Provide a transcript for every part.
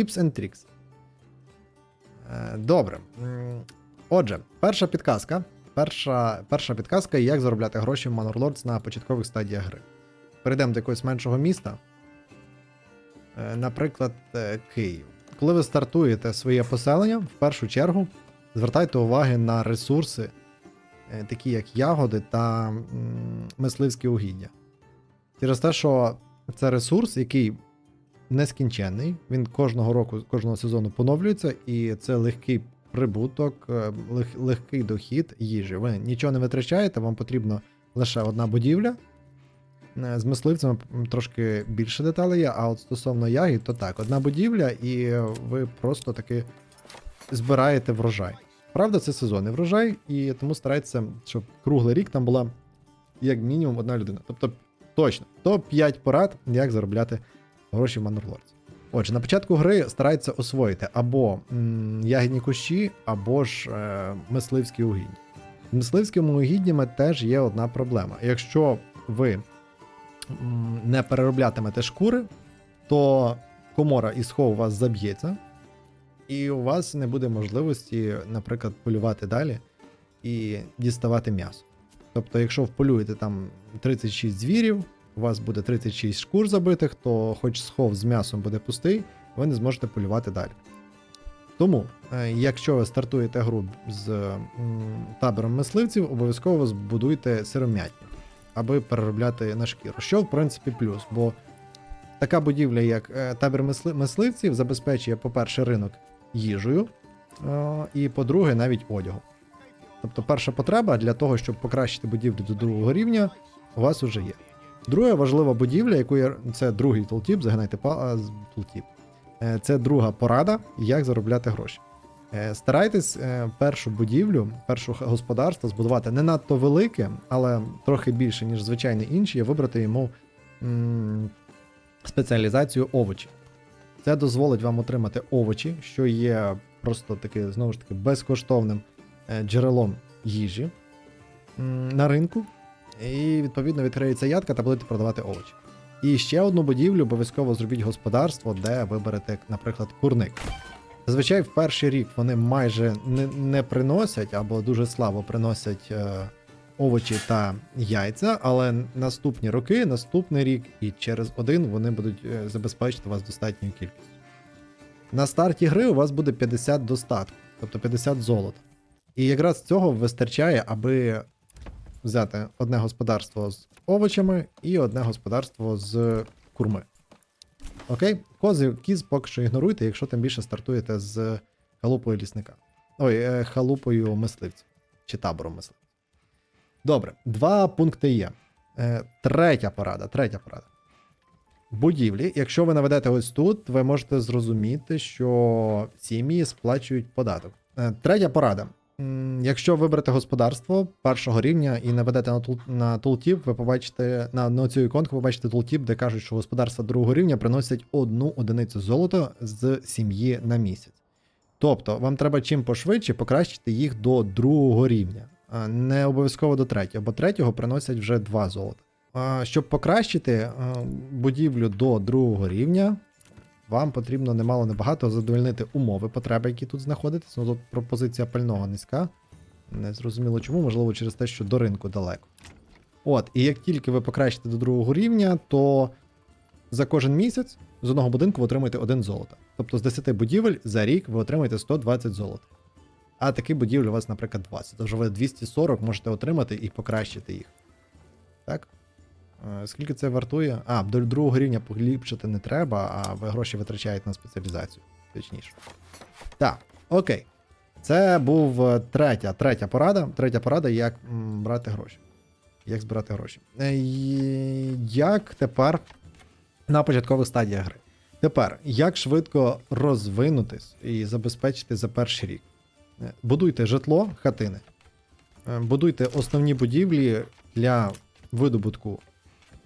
Tips and tricks. Е, Добре. Отже, перша підказка. Перша, перша підказка, як заробляти гроші в Manor Lords на початкових стадіях гри. Перейдемо до якогось меншого міста. Е, Наприклад, е, Київ. Коли ви стартуєте своє поселення, в першу чергу звертайте уваги на ресурси, такі як ягоди та мисливські угіддя. Через те, що це ресурс, який нескінченний, він кожного року, кожного сезону поновлюється, і це легкий прибуток, е, лег- легкий дохід їжі. Ви нічого не витрачаєте, вам потрібно лише одна будівля. Е, З мисливцями трошки більше деталей є, а от стосовно ягід, то так, одна будівля, і ви просто таки збираєте врожай. Правда, це сезонний врожай, і тому старайтеся, щоб круглий рік там була як мінімум одна людина. Тобто, точно, топ-5 порад, як заробляти гроші в Manor Отже, на початку гри старайтеся освоїти або м, ягідні кущі, або ж е, мисливські угіддя. З мисливськими угіднями теж є одна проблема. Якщо ви м, не перероблятимете шкури, то комора із хов у вас заб'ється, і у вас не буде можливості, наприклад, полювати далі і діставати м'ясо. Тобто, якщо вполюєте там 36 звірів, у вас буде 36 шкур забитих, то хоч схов з м'ясом буде пустий, ви не зможете полювати далі. Тому, е, якщо ви стартуєте гру з табором мисливців, обов'язково збудуйте сиром'ятню, аби переробляти на шкіру. Що, в принципі, плюс, бо така будівля, як е, табір мисливців, забезпечує, по-перше, ринок їжею, е, і по-друге, навіть одягом. Тобто, перша потреба для того, щоб покращити будівлю до другого рівня, у вас вже є. Друга важлива будівля, яку я. Це другий тултіп, загинайте па... Е, Це друга порада, як заробляти гроші. Е, Старайтесь е, першу будівлю, перше господарство збудувати не надто велике, але трохи більше, ніж звичайні інші, і вибрати йому спеціалізацію овочі. Це дозволить вам отримати овочі, що є просто таки, знову ж таки, безкоштовним джерелом їжі на ринку. І відповідно відкриється ядка та будете продавати овочі. І ще одну будівлю обов'язково зробіть господарство, де виберете, наприклад, курник. Зазвичай в перший рік вони майже не, не приносять або дуже слабо приносять е, овочі та яйця, але наступні роки, наступний рік і через один вони будуть е, забезпечити вас достатньою кількістю. На старті гри у вас буде 50 достатку, тобто 50 золота. І якраз цього вистачає, аби взяти одне господарство з овочами і одне господарство з курми. Окей? Кози, кіз поки що ігноруйте, якщо тим більше стартуєте з халупою лісника. Ой, е, халупою мисливців. Чи табором мисливців. Добре, два пункти є. Е, третя порада. Третя порада. Будівлі, якщо ви наведете ось тут, ви можете зрозуміти, що сім'ї сплачують податок. Е, третя порада. Якщо виберете господарство першого рівня і наведете на, тул, на тултіп, ви побачите на, на цю іконку, ви побачите тултіп, де кажуть, що господарства другого рівня приносять одну одиницю золота з сім'ї на місяць. Тобто, вам треба чим пошвидше покращити їх до другого рівня, не обов'язково до третього, бо третього приносять вже два золота. Щоб покращити будівлю до другого рівня, вам потрібно немало небагато задовольнити умови потреби, які тут знаходитесь. Ну тут пропозиція пального низька. Не зрозуміло чому, можливо, через те, що до ринку далеко. От, і як тільки ви покращите до другого рівня, то за кожен місяць з одного будинку ви отримаєте один золото. Тобто з 10 будівель за рік ви отримаєте 120 золота. А таких будівель у вас, наприклад, 20. Тож ви 240 можете отримати і покращити їх. Так? Е, Скільки це вартує? А, до другого рівня поліпшити не треба, а ви гроші витрачаєте на спеціалізацію. Точніше. Так, окей. Це був е, третя, третя порада. Третя порада, як брати гроші. Як збирати гроші. Е, Як тепер на початкових стадіях гри? Тепер, як швидко розвинутись і забезпечити за перший рік? Будуйте житло, хатини. Будуйте основні будівлі для видобутку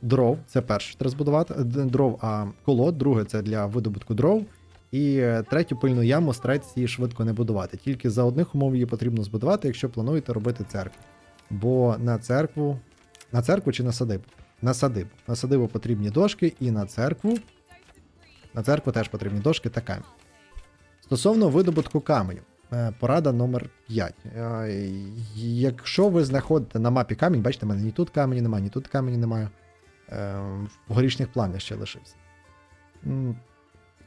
дров. Це перше, що треба збудувати. Дров, а колод, друге це для видобутку дров. І е, третю пильну яму старайтеся її швидко не будувати. Тільки за одних умов її потрібно збудувати, якщо плануєте робити церкву. Бо на церкву. На церкву чи на садибу? На садибу. На садибу потрібні дошки, і на церкву. На церкву теж потрібні дошки та камінь. Стосовно видобутку каменю, е, порада номер 5. Якщо ви знаходите на мапі камінь, бачите, в мене ні тут камені немає, ні тут камені немає. Е, В горішніх плавнях ще лишився.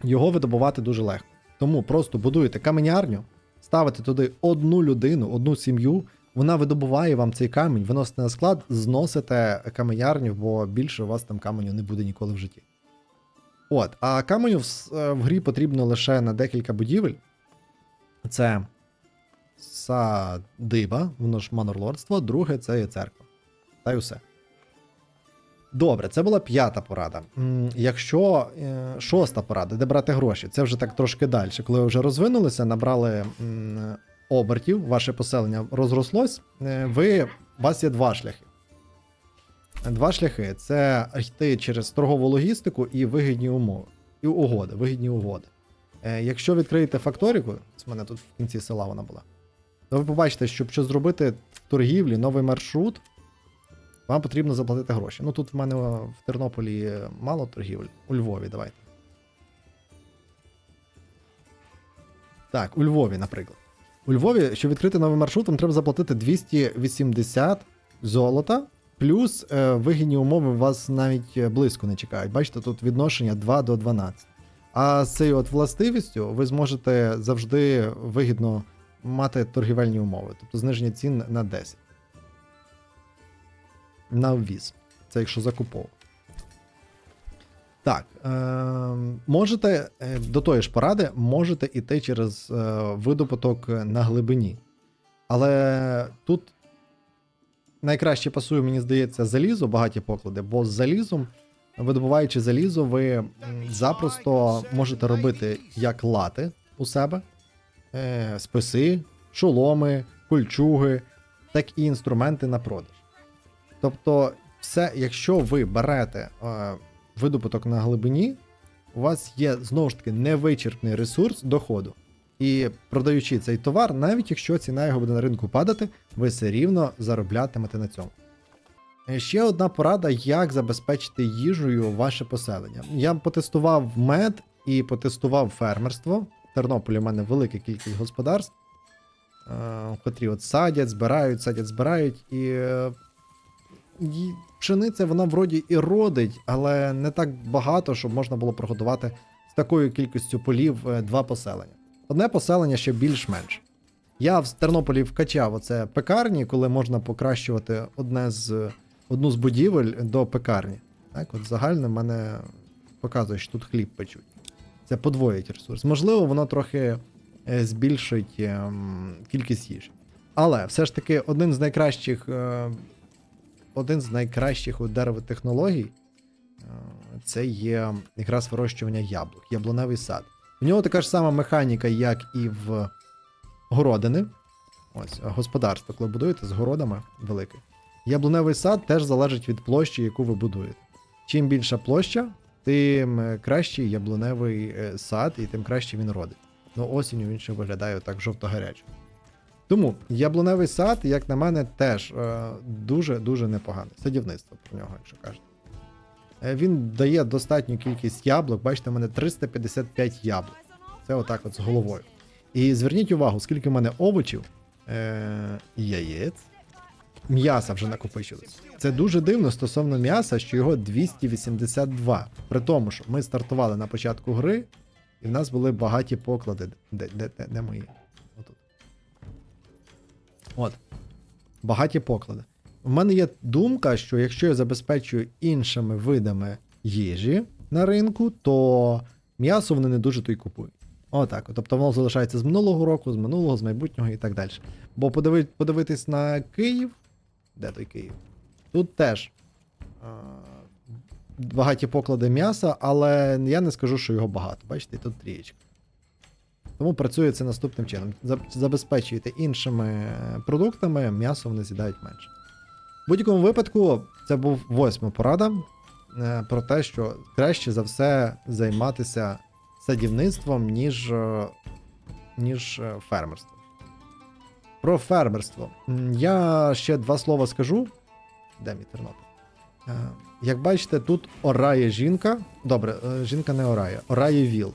Його видобувати дуже легко. Тому просто будуєте каменярню, ставите туди одну людину, одну сім'ю, вона видобуває вам цей камінь, виносите на склад, зносите каменярню, бо більше у вас там каменю не буде ніколи в житті. От, а каменю в, е, в грі потрібно лише на декілька будівель. Це садиба, воно ж манорлордство, друге це є церква. Та й усе. Добре, це була п'ята порада. Якщо е, шоста порада, де брати гроші, це вже так трошки далі. Коли ви вже розвинулися, набрали обертів, ваше поселення розрослось, е, ви, у вас є два шляхи. Два шляхи це йти через торгову логістику і вигідні умови. І угоди, вигідні угоди. Е, якщо відкриєте факторику, з мене тут в кінці села вона була, то ви побачите, щоб що зробити в торгівлі новий маршрут, вам потрібно заплатити гроші. Ну тут в мене в Тернополі мало торгівель. У Львові давайте. Так, у Львові, наприклад. У Львові, щоб відкрити новий маршрут, вам треба заплатити 280 золота, плюс е, вигідні умови вас навіть е, близько не чекають. Бачите, тут відношення 2 до 12. А з цією от властивістю ви зможете завжди вигідно мати торгівельні умови, тобто зниження цін на 10 на ввіз. Це якщо закуповувати. Так, е, можете е, до тої ж поради, можете йти через е, видобуток на глибині. Але тут найкраще пасує, мені здається, залізо, багаті поклади, бо з залізом, видобуваючи залізо, ви запросто можете робити як лати у себе, е, списи, шоломи, кульчуги, так і інструменти на продаж. Тобто, все, якщо ви берете е, видобуток на глибині, у вас є знову ж таки невичерпний ресурс доходу. І продаючи цей товар, навіть якщо ціна його буде на ринку падати, ви все рівно зароблятимете на цьому. Е, Ще одна порада, як забезпечити їжею ваше поселення. Я потестував мед і потестував фермерство. В Тернополі у мене велика кількість господарств, е, котрі от садять, збирають, садять, збирають. Е, і пшениця вона вроді і родить, але не так багато, щоб можна було прогодувати з такою кількістю полів е, два поселення. Одне поселення ще більш-менш. Я в Тернополі вкачав оце пекарні, коли можна покращувати одне з, одну з будівель до пекарні. Так, от загально мене показує, що тут хліб печуть. Це подвоїть ресурс. Можливо, воно трохи е, збільшить ем, кількість їжі. Але все ж таки один з найкращих е, один з найкращих у деревотехнологій е, це є якраз вирощування яблук, яблуневий сад. В нього така ж сама механіка, як і в городини. Ось, господарство, коли будуєте з городами велике. Яблуневий сад теж залежить від площі, яку ви будуєте. Чим більша площа, тим е, кращий яблуневий е, сад і тим краще він родить. Ну, осінню він ще виглядає так жовто-гарячо. Тому яблуневий сад, як на мене, теж е, дуже-дуже непоганий. Садівництво про нього, якщо кажете. Е, він дає достатню кількість яблук. Бачите, у мене 355 яблук. Це отак от з головою. І зверніть увагу, скільки в мене овочів, е, яєць, м'яса вже накопичилось. Це дуже дивно стосовно м'яса, що його 282. При тому, що ми стартували на початку гри, і в нас були багаті поклади. Де, де, де, де мої? От. Багаті поклади. У мене є думка, що якщо я забезпечую іншими видами їжі на ринку, то м'ясо вони не дуже то й купують. Отак. от. Тобто воно залишається з минулого року, з минулого, з майбутнього і так далі. Бо подиви, подивитись на Київ. Де той Київ? Тут теж багаті поклади м'яса, але я не скажу, що його багато. Бачите, тут трієчка. Тому працює це наступним чином. Забезпечуєте іншими е, продуктами, м'ясо вони з'їдають менше. В будь-якому випадку, це був восьма порада е, про те, що краще за все займатися садівництвом, ніж, е, ніж фермерством. Про фермерство. Я ще два слова скажу. Де мій Тернопіль? Як бачите, тут орає жінка. Добре, жінка не орає, орає віл.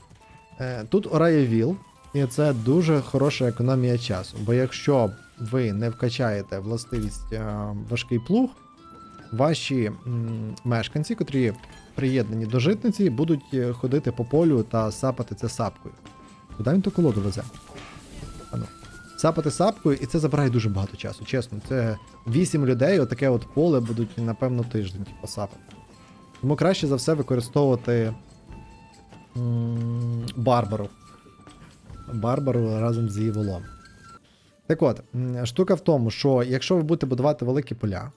Тут орає віл. І це дуже хороша економія часу. Бо якщо ви не вкачаєте властивість е, важкий плуг, ваші мешканці, котрі приєднані до житниці, будуть е, ходити по полю та сапати це сапкою. Куди він ту колоду везе? Ану. Сапати сапкою, і це забирає дуже багато часу. Чесно, це 8 людей, отаке от поле будуть, напевно, тиждень типу, сапати. Тому краще за все використовувати м, Барбару. Барбару разом з її волом. Так от, штука в тому, що якщо ви будете будувати великі поля,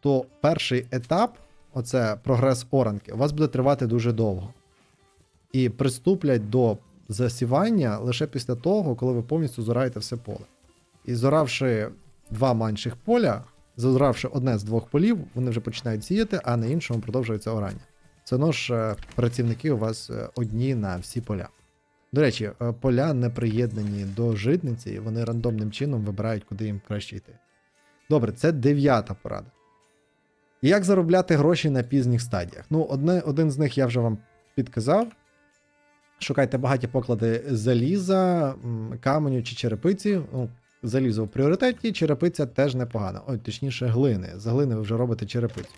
то перший етап, оце прогрес оранки, у вас буде тривати дуже довго. І приступлять до засівання лише після того, коли ви повністю зораєте все поле. І зоравши два менших поля, зоравши одне з двох полів, вони вже починають сіяти, а на іншому продовжується орання. Це ж е, працівники у вас е, одні на всі поля. До речі, е, поля не приєднані до житниці, і вони рандомним чином вибирають, куди їм краще йти. Добре, це дев'ята порада. Як заробляти гроші на пізніх стадіях? Ну, одне, один з них я вже вам підказав. Шукайте багаті поклади заліза, каменю чи черепиці. Ну, залізо в пріоритеті, черепиця теж непогана. Ой, точніше, глини. З глини ви вже робите черепицю.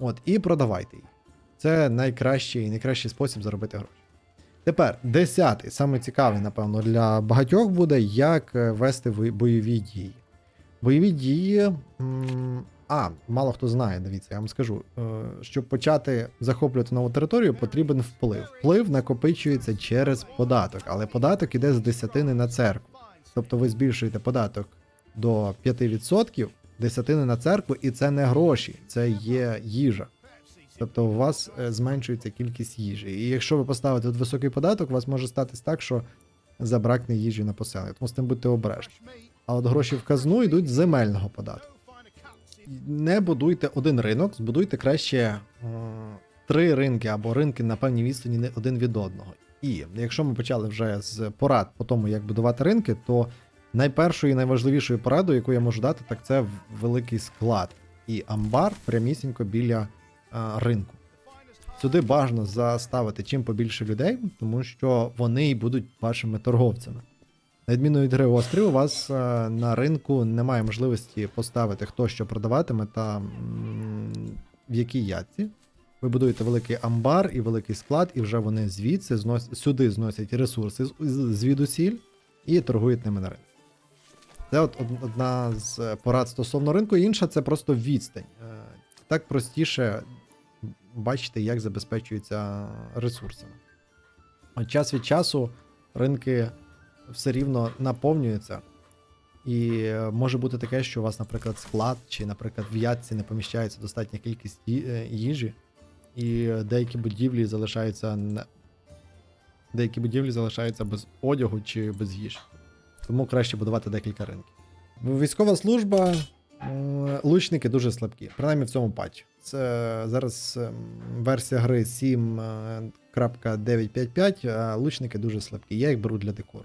От, і продавайте її. Це найкращий, найкращий спосіб заробити гроші. Тепер, десятий, саме цікавий, напевно, для багатьох буде, як е, вести бойові дії. Бойові дії. А, мало хто знає, дивіться, я вам скажу. е, Щоб почати захоплювати нову територію, потрібен вплив. Вплив накопичується через податок, але податок іде з десятини на церкву. Тобто ви збільшуєте податок до 5%, десятини на церкву, і це не гроші, це є їжа. Тобто у вас е, зменшується кількість їжі. І якщо ви поставите тут високий податок, у вас може статись так, що забракне їжі на поселення. Тому з тим будьте обережні. А от гроші в казну йдуть з земельного податку. Не будуйте один ринок, збудуйте краще е, три ринки або ринки на певній відстані не один від одного. І якщо ми почали вже з порад по тому, як будувати ринки, то найпершою і найважливішою порадою, яку я можу дати, так це великий склад і амбар прямісінько біля ринку. Сюди бажано заставити чим побільше людей, тому що вони й будуть вашими торговцями. На відміну від гри острів, у вас е, на ринку немає можливості поставити хто що продаватиме та в якій ятці. Ви будуєте великий амбар і великий склад, і вже вони звідси знос... сюди зносять ресурси звідусіль і торгують ними на ринку. Це от одна з е, порад стосовно ринку, інша це просто відстань. Е, Так простіше бачити, як забезпечуються ресурсами. Час від часу ринки все рівно наповнюються. І е, може бути таке, що у вас, наприклад, склад, чи, наприклад, в ядці не поміщається достатня кількість е, їжі, і деякі будівлі залишаються деякі будівлі залишаються без одягу чи без їжі. Тому краще будувати декілька ринків. Військова служба, лучники дуже слабкі, принаймні в цьому патчі. Це зараз ем, версія гри 7.955, а лучники дуже слабкі. Я їх беру для декору.